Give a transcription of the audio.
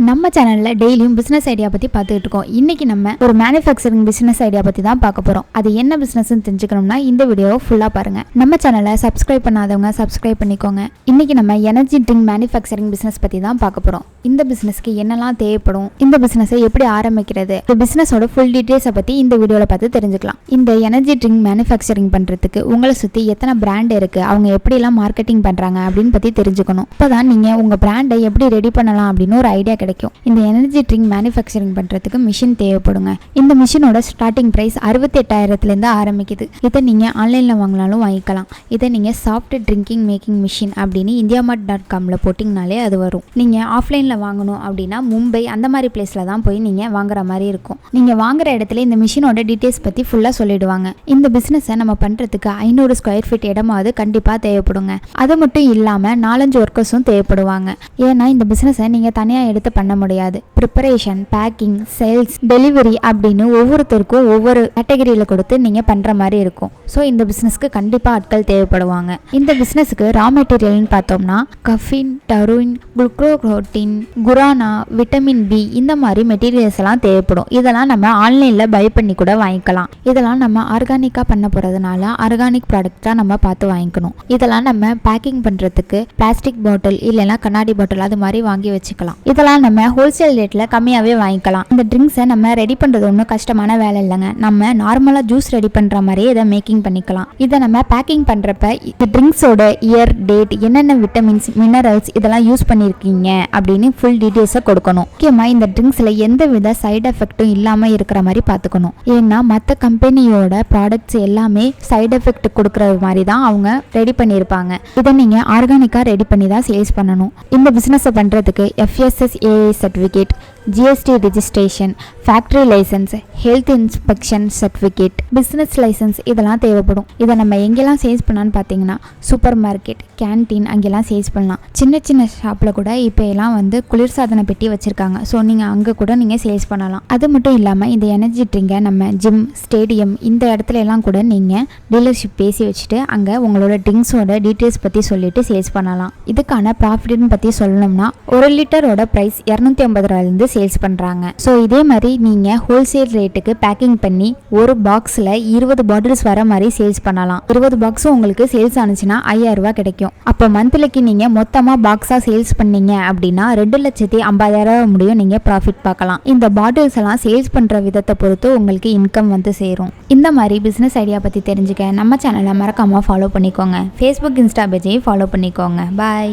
நம்ம சேனலில் டெய்லியும் பிஸ்னஸ் ஐடியா பற்றி பார்த்துக்கிட்டு இருக்கோம். இன்றைக்கி நம்ம ஒரு மேனுஃபேக்சரிங் பிஸ்னஸ் ஐடியா பற்றி தான் பார்க்க போகிறோம் அது என்ன பிஸ்னஸ்ன்னு தெரிஞ்சுக்கணும்னா இந்த வீடியோவை ஃபுல்லாக பாருங்கள் நம்ம சேனலை சப்ஸ்கிரைப் பண்ணாதவங்க சப்ஸ்கிரைப் பண்ணிக்கோங்க. இன்றைக்கி நம்ம எனர்ஜி ட்ரிங்க் மேனுஃபேக்சரிங் பிஸ்னஸ் பற்றி தான் பார்க்க போகிறோம் இந்த பிஸ்னஸ்க்கு என்னெல்லாம் தேவைப்படும்? இந்த பிஸ்னஸை எப்படி ஆரம்பிக்கிறது? இந்த பிஸ்னஸோட ஃபுல் டீட்டெயில்ஸை பற்றி இந்த வீடியோவில் பார்த்து தெரிஞ்சுக்கலாம். இந்த எனர்ஜி ட்ரிங்க் மேனுஃபேக்சரிங் பண்ணுறதுக்கு உங்களை சுற்றி எத்தனை பிராண்ட் இருக்குது அவங்க எப்படிலாம் மார்க்கெட்டிங் பண்ணுறாங்க அப்படின்னு பற்றி தெரிஞ்சுக்கணும். இப்போ தான் நீங்கள் உங்கள் பிராண்டை எப்படி ரெடி பண்ணலாம் அப்படின்னு ஒரு ஐடியா கிடைக்கும். இந்த எனர்ஜி ட்ரிங்க் மேனுஃபேக்சரிங் பண்ணுறதுக்கு மிஷின் தேவைப்படுங்க. இந்த மிஷினோட ஸ்டார்டிங் ப்ரைஸ் அறுபத்தி எட்டாயிரத்துலேருந்து ஆரம்பிக்குது. இதை நீங்கள் ஆன்லைனில் வாங்கினாலும் வாங்கிக்கலாம். இதை நீங்கள் சாஃப்ட் ட்ரிங்கிங் மேக்கிங் மிஷின் அப்படின்னு இந்தியா மார்ட் டாட் காமில் போட்டிங்கனாலே அது வரும். நீங்கள் ஆஃப்லைனில் வாங்கணும் அப்படின்னா மும்பை அந்த மாதிரி பிளேஸில் தான் போய் நீங்கள் வாங்குற மாதிரி இருக்கும். நீங்கள் வாங்குற இடத்துல இந்த மிஷினோட டீட்டெயில்ஸ் பற்றி ஃபுல்லாக சொல்லிடுவாங்க. இந்த பிஸ்னஸை நம்ம பண்ணுறதுக்கு ஐநூறு ஸ்கொயர் ஃபீட் இடமாவது கண்டிப்பாக தேவைப்படுங்க. அது மட்டும் இல்லாமல் நாலஞ்சு ஒர்க்கர்ஸும் தேவைப்படுவாங்க. ஏன்னா இந்த பிஸ்னஸை நீங்கள் தனியாக எடுத்து பண்ண முடியாது. ப்ரிப்பரேஷன் பேக்கிங் சேல்ஸ் டெலிவரி அப்படின்னு ஒவ்வொருத்தருக்கும் ஒவ்வொரு கேட்டகரியில் கொடுத்து நீங்கள் பண்ணுற மாதிரி இருக்கும். ஸோ இந்த பிஸ்னஸ்க்கு கண்டிப்பாக ஆட்கள் தேவைப்படுவாங்க. இந்த பிஸ்னஸுக்கு ரா மெட்டீரியல்னு பார்த்தோம்னா கஃபின் டருயின் குளுக்ரோக்ரோட்டின் குரானா விட்டமின் பி இந்த மாதிரி மெட்டீரியல்ஸ் எல்லாம் தேவைப்படும். இதெல்லாம் நம்ம ஆன்லைனில் பை பண்ணி கூட வாங்கிக்கலாம். இதெல்லாம் நம்ம ஆர்கானிக்காக பண்ண போகிறதுனால ஆர்கானிக் ப்ராடக்டாக நம்ம பார்த்து வாங்கிக்கணும். இதெல்லாம் நம்ம பேக்கிங் பண்ணுறதுக்கு பிளாஸ்டிக் பாட்டில் இல்லைன்னா கண்ணாடி பாட்டில் அது மாதிரி வாங்கி வச்சுக்கலாம். இதெல்லாம் நம்ம ஹோல்சேல் ரேட்டில் கம்மியாகவே வாங்கிக்கலாம். இந்த ட்ரிங்க்ஸை நம்ம ரெடி பண்ணுறது ஒன்றும் கஷ்டமான வேலை இல்லைங்க. நம்ம நார்மலாக ஜூஸ் ரெடி பண்ணுற மாதிரியே இதை மேக்கிங் பண்ணிக்கலாம். இதை நம்ம பேக்கிங் பண்ணுறப்ப இந்த ட்ரிங்க்ஸோட இயர் டேட் என்னென்ன விட்டமின்ஸ் மினரல்ஸ் இதெல்லாம் யூஸ் பண்ணியிருக்கீங்க அப்படின்னு ஃபுல் டீட்டெயில்ஸை கொடுக்கணும். முக்கியமாக இந்த ட்ரிங்க்ஸில் எந்த வித சைடு எஃபெக்ட்டும் இல்லாமல் இருக்கிற மாதிரி பார்த்துக்கணும். ஏன்னா மற்ற கம்பெனியோட ப்ராடக்ட்ஸ் எல்லாமே சைடு எஃபெக்ட் கொடுக்குற மாதிரி தான் அவங்க ரெடி பண்ணியிருப்பாங்க. இதை நீங்கள் ஆர்கானிக்காக ரெடி பண்ணி தான் சேல்ஸ் பண்ணணும். இந்த பிஸ்னஸை பண்ணுறதுக்கு certificate G S T registration factory licence health inspection certificate business licence இதெல்லாம் தேவைப்படும். இதை நம்ம எங்கெல்லாம் சேல்ஸ் பண்ணலான்னு பார்த்தீங்கன்னா சூப்பர் மார்க்கெட் கேன்டீன் அங்கெல்லாம் சேல்ஸ் பண்ணலாம். சின்ன சின்ன ஷாப்பில் கூட இப்போ எல்லாம் வந்து குளிர்சாதன பெட்டி வச்சுருக்காங்க. ஸோ நீங்கள் அங்கே கூட நீங்கள் சேல்ஸ் பண்ணலாம். அது மட்டும் இல்லாமல் இந்த எனர்ஜி ட்ரிங்கை நம்ம ஜிம் ஸ்டேடியம் இந்த இடத்துல எல்லாம் கூட நீங்கள் டீலர்ஷிப் பேசி வச்சுட்டு அங்கே உங்களோட ட்ரிங்க்ஸோட டீட்டெயில்ஸ் பற்றி சொல்லிட்டு சேல்ஸ் பண்ணலாம். இதுக்கான ப்ராஃபிட்னு பற்றி சொல்லணும்னா ஒரு லிட்டரோட ப்ரைஸ் இரநூத்தி ஐம்பது ரூபாயிலேருந்து சேல்ஸ் பண்ணுறாங்க ஸோ இதே மாதிரி நீங்கள் ஹோல்சேல் ரேட்டுக்கு பேக்கிங் பண்ணி ஒரு பாக்ஸில் இருபது பாட்டில்ஸ் வர மாதிரி சேல்ஸ் பண்ணலாம். இருபது பாக்ஸும் உங்களுக்கு சேல்ஸ் ஆனிச்சுன்னா ஐயாயிரரூபா கிடைக்கும். அப்போ மந்த்லிக்கு நீங்கள் மொத்தமாக பாக்ஸாக சேல்ஸ் பண்ணீங்க அப்படின்னா ரெண்டு லட்சத்தி ஐம்பதாயிரம் முடியும் நீங்கள் ப்ராஃபிட் பார்க்கலாம். இந்த பாட்டில்ஸ் எல்லாம் சேல்ஸ் பண்ணுற விதத்தை பொறுத்து உங்களுக்கு இன்கம் வந்து சேரும். இந்த மாதிரி பிஸ்னஸ் ஐடியா பற்றி தெரிஞ்சுக்க நம்ம சேனலை மறக்காமல் ஃபாலோ பண்ணிக்கோங்க. ஃபேஸ்புக் இன்ஸ்டா பேஜையும் ஃபாலோ பண்ணிக்கோங்க. பாய்